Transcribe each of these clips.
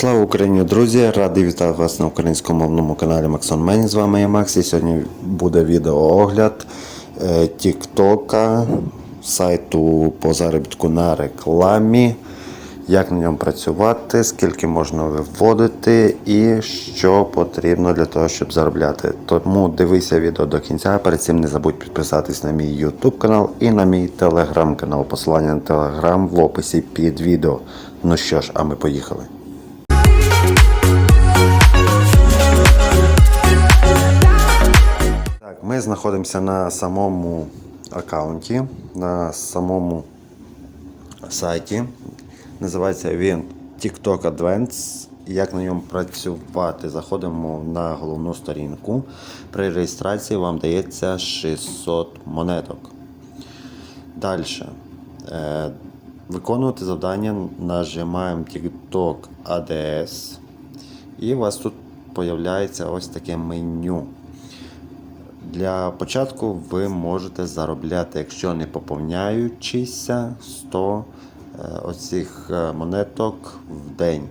Слава Україні, друзі! Радий вітати вас на українськомовному каналі Максон Мені. З вами я Макс. І сьогодні буде відеоогляд е, Тіктока, сайту по заробітку на рекламі, як на ньому працювати, скільки можна виводити і що потрібно для того, щоб заробляти. Тому дивися відео до кінця. Перед цим не забудь підписатись на мій YouTube канал і на мій телеграм канал. Посилання на телеграм в описі під відео. Ну що ж, а ми поїхали. Ми знаходимося на самому аккаунті, на самому сайті. Називається він TikTok Advance. Як на ньому працювати? Заходимо на головну сторінку. При реєстрації вам дається 600 монеток. Далі. Е, виконувати завдання нажимаємо TikTok ADS. І у вас тут з'являється ось таке меню. Для початку ви можете заробляти, якщо не поповняючися 100 е, оцих е, монеток в день.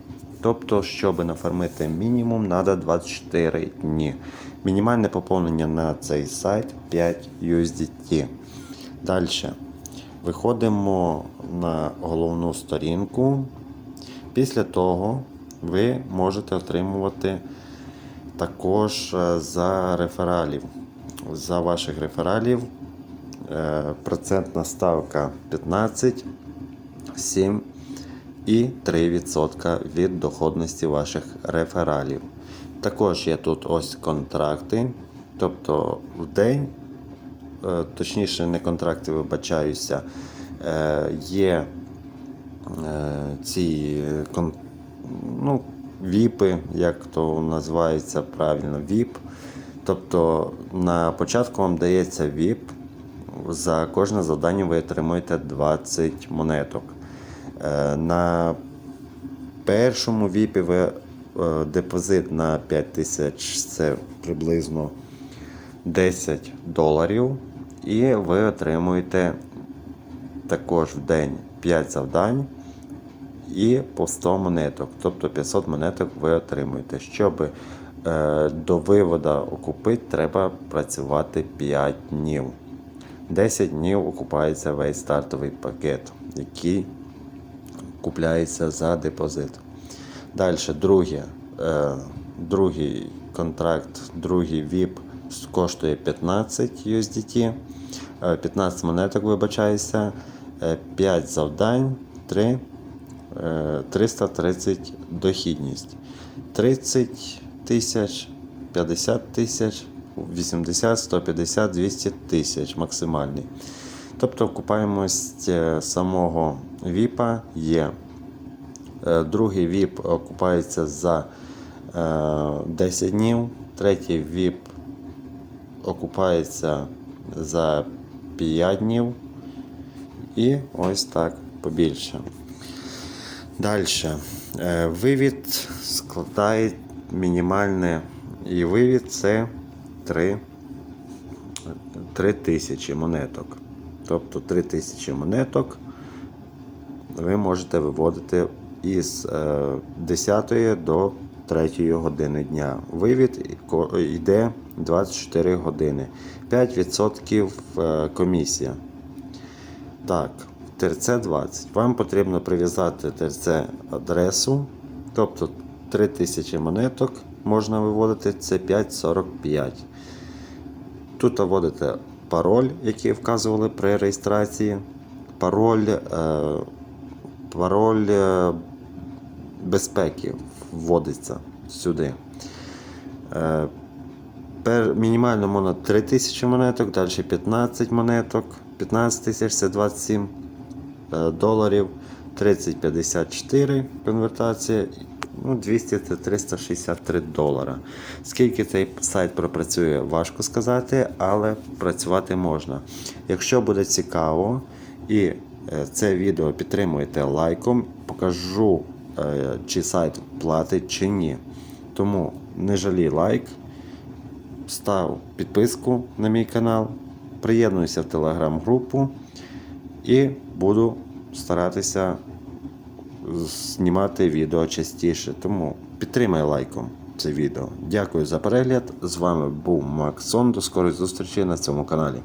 Тобто, щоб нафармити мінімум, треба 24 дні. Мінімальне поповнення на цей сайт 5 USDT. Далі. Виходимо на головну сторінку. Після того ви можете отримувати також е, за рефералів. За ваших рефералів е, процентна ставка 15, 7 і 3% від доходності ваших рефералів. Також є тут ось контракти, тобто в день, е, точніше, не контракти, вибачаюся, е, є ці ну, віпи, як то називається правильно, віп. Тобто на початку вам дається VIP, за кожне завдання ви отримуєте 20 монеток. Е, На першому VIP ви е, депозит на 5000 це приблизно 10 доларів. І ви отримуєте також в день 5 завдань і по 100 монеток. Тобто 500 монеток ви отримуєте. Щоб е, до виводу окупити, треба працювати 5 днів. 10 днів окупається весь стартовий пакет, який купляється за депозит. Далі, друге, е, другий контракт, другий VIP коштує 15 USDT, е, 15 монеток, вибачаюся, е, 5 завдань, 3 е, 330 дохідність. 30 тисяч, 50 тисяч, 80, 150, 200 тисяч максимальний. Тобто окупаємость е, самого ВІПа є. Е, Другий ВІП окупається за е, 10 днів, третій ВІП окупається за 5 днів. І ось так побільше. Далі. Вивід складає мінімальне і вивід це 3, 3 тисячі монеток. Тобто 3 тисячі монеток ви можете виводити із е, 10 до 3 години дня. Вивід йде 24 години. 5% е, комісія. Так, ТРЦ 20. Вам потрібно прив'язати ТРЦ адресу, тобто 3000 монеток можна виводити, це 5,45. Тут вводите пароль, який вказували при реєстрації. Пароль, е, пароль е, безпеки вводиться сюди. Е, мінімально можна 3000 монеток, далі 15 монеток, 15 тисяч це 27 е, доларів, 30-54 конвертація, ну 200 це 363 долара. Скільки цей сайт пропрацює, важко сказати, але працювати можна. Якщо буде цікаво і е, це відео підтримуєте лайком, покажу, е, чи сайт платить чи ні. Тому не жалій лайк став підписку на мій канал, приєднуйся в телеграм-групу і буду старатися знімати відео частіше. Тому підтримай лайком це відео. Дякую за перегляд. З вами був Максон. До скорої зустрічі на цьому каналі.